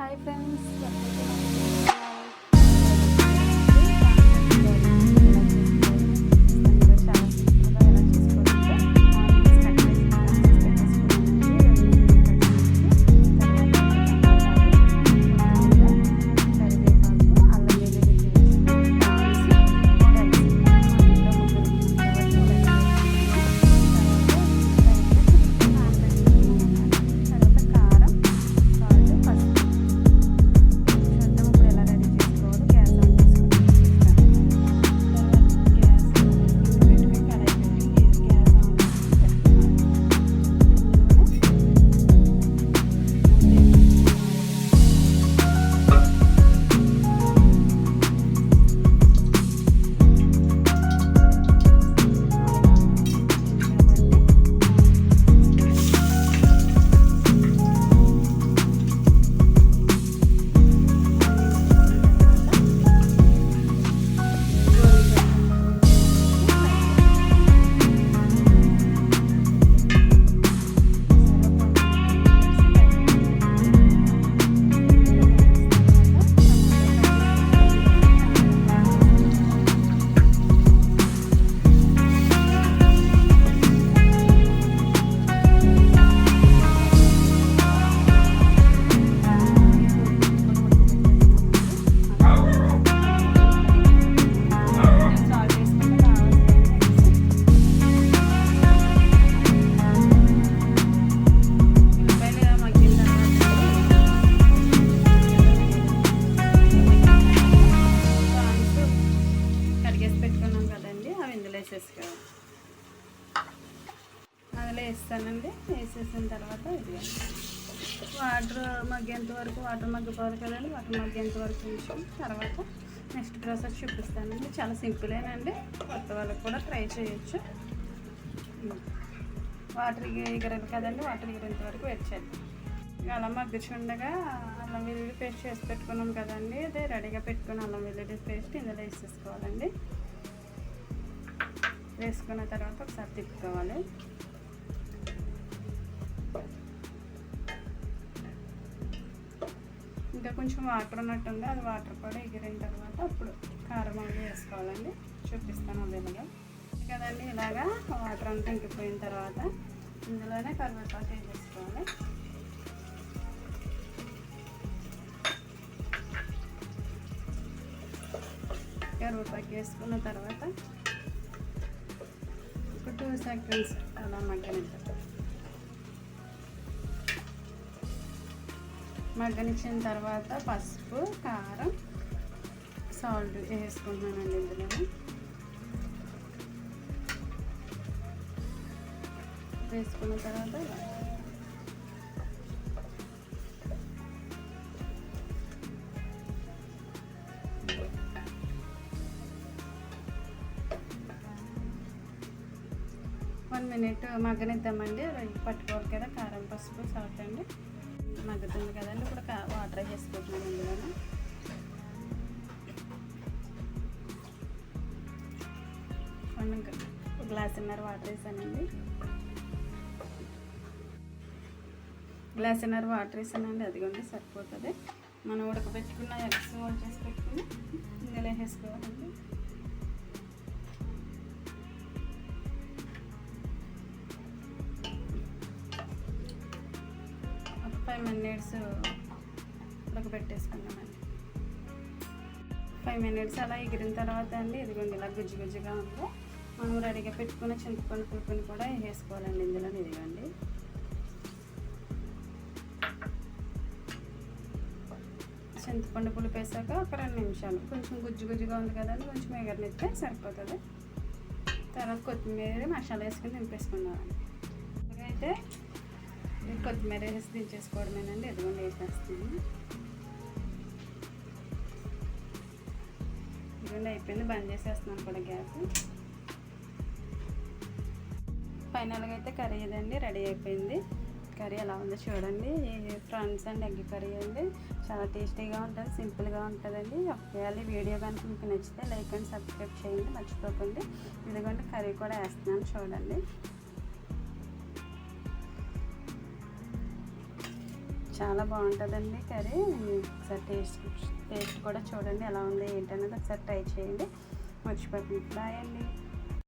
Hi friends masala వేస్తానండి. వేసేసిన తర్వాత ఇది వాటర్ మగ్గేంత వరకు వాటర్ మగ్గిపోవాలి కదండి వాటర్ మగ్గేంత వరకు ఉంచాం తర్వాత నెక్స్ట్ ప్రాసెస్ చూపిస్తానండి. చాలా సింపులేనండి. కొత్త వాళ్ళకి కూడా ట్రై చేయొచ్చు. వాటర్ ఎగరాలి కదండి వాటర్ ఎగిరేంత వరకు వెయిట్ చేద్దాం అలా మగ్గుచుండగా అల్లం వెల్లుల్లి పేస్ట్ చేసి పెట్టుకున్నాం కదండి అదే రెడీగా పెట్టుకుని అల్లం వెల్లుల్లి పేస్ట్ ఇందులో వేసేసుకోవాలండి. వేసుకున్న తర్వాత ఒకసారి తిప్పుకోవాలి. ఇంకా కొంచెం వాటర్ ఉన్నట్టుంది అది వాటర్ కూడా ఎగిరిన తర్వాత అప్పుడు కారం అవి వేసుకోవాలండి. చూపిస్తాను అదేలాగా కదండి ఇలాగా వాటర్ అంతా ఇంకిపోయిన తర్వాత ఇందులోనే కరివేపాకు వేసేసుకోవాలి. కరివేపాకు వేసుకున్న తర్వాత ఒక టూ సెకండ్స్ అలా మగ్గనిద్దాం. మగ్గనిచ్చిన తర్వాత పసుపు కారం సాల్ట్ వేసుకుంటున్నానండి ఇందులో. వేసుకున్న తర్వాత వన్ మినిట్ మగ్గనిద్దామండి. పట్టుకోవాలి కదా కారం పసుపు సాల్ట్ అండి. మగ్గుతుంది కదండి ఇప్పుడు కా- వాటర్ వేసుకుంటున్నాను ఇందులోనే. ఇంకా ఒక గ్లాసున్నర వాటర్ వేసానండి. గ్లాసున్నర వాటర్ వేసానండి. అదిగోండి సరిపోతుంది. మనం ఉడకబెట్టుకున్న ఎగ్స్ వాల్ చేసి పెట్టుకుని ఇందులో వేసుకోవాలండి. ఫైవ్ మినిట్స్ ఉడకబెట్టేసుకున్నామండి ఫైవ్ మినిట్స్ అలా ఎగిరిన తర్వాత అండి ఇదిగోండి ఇలా గుజ్జు గుజ్జుగా ఉందో. మనం రెడీగా పెట్టుకున్న చింతపండు పులుపుని కూడా వేసుకోవాలండి ఇందులో ఇదిగోండి. చింతపండు పులుపు వేసాక ఒక రెండు నిమిషాలు. కొంచెం గుజ్జు గుజ్జుగా ఉంది కదండి కొంచెం ఎగరనిస్తే సరిపోతుంది. తర్వాత కొత్తిమీర మసాలా వేసుకుని దింపేసుకున్నామండి అయితే కొత్తిమీర వేసి దించేసుకోవడమేనండి ఎదుగుండి వేసేస్తాను. ఇదిగోండి అయిపోయింది. బంద్ చేసేస్తున్నాను కూడా గ్యాస్. ఫైనల్గా అయితే కర్రీ ఇదండి రెడీ అయిపోయింది. కర్రీ ఎలా ఉందో చూడండి. ఫ్రాన్స్ అండ్ ఎగ్ కర్రీ అండి. చాలా టేస్టీగా ఉంటుంది సింపుల్గా ఉంటుందండి. ఒకవేళ ఈ వీడియో కనుక మీకు నచ్చితే లైక్ అండ్ సబ్స్క్రైబ్ చేయండి మర్చిపోకండి. ఇదిగోండి కర్రీ కూడా వేస్తున్నాను చూడండి. చాలా బాగుంటుందండి కర్రీ. ఒకసారి టేస్ట్ టేస్ట్ కూడా చూడండి ఎలా ఉంది ఏంటనేది ఒకసారి ట్రై చేయండి. మర్చిపోకండి. బాయ్ అండి.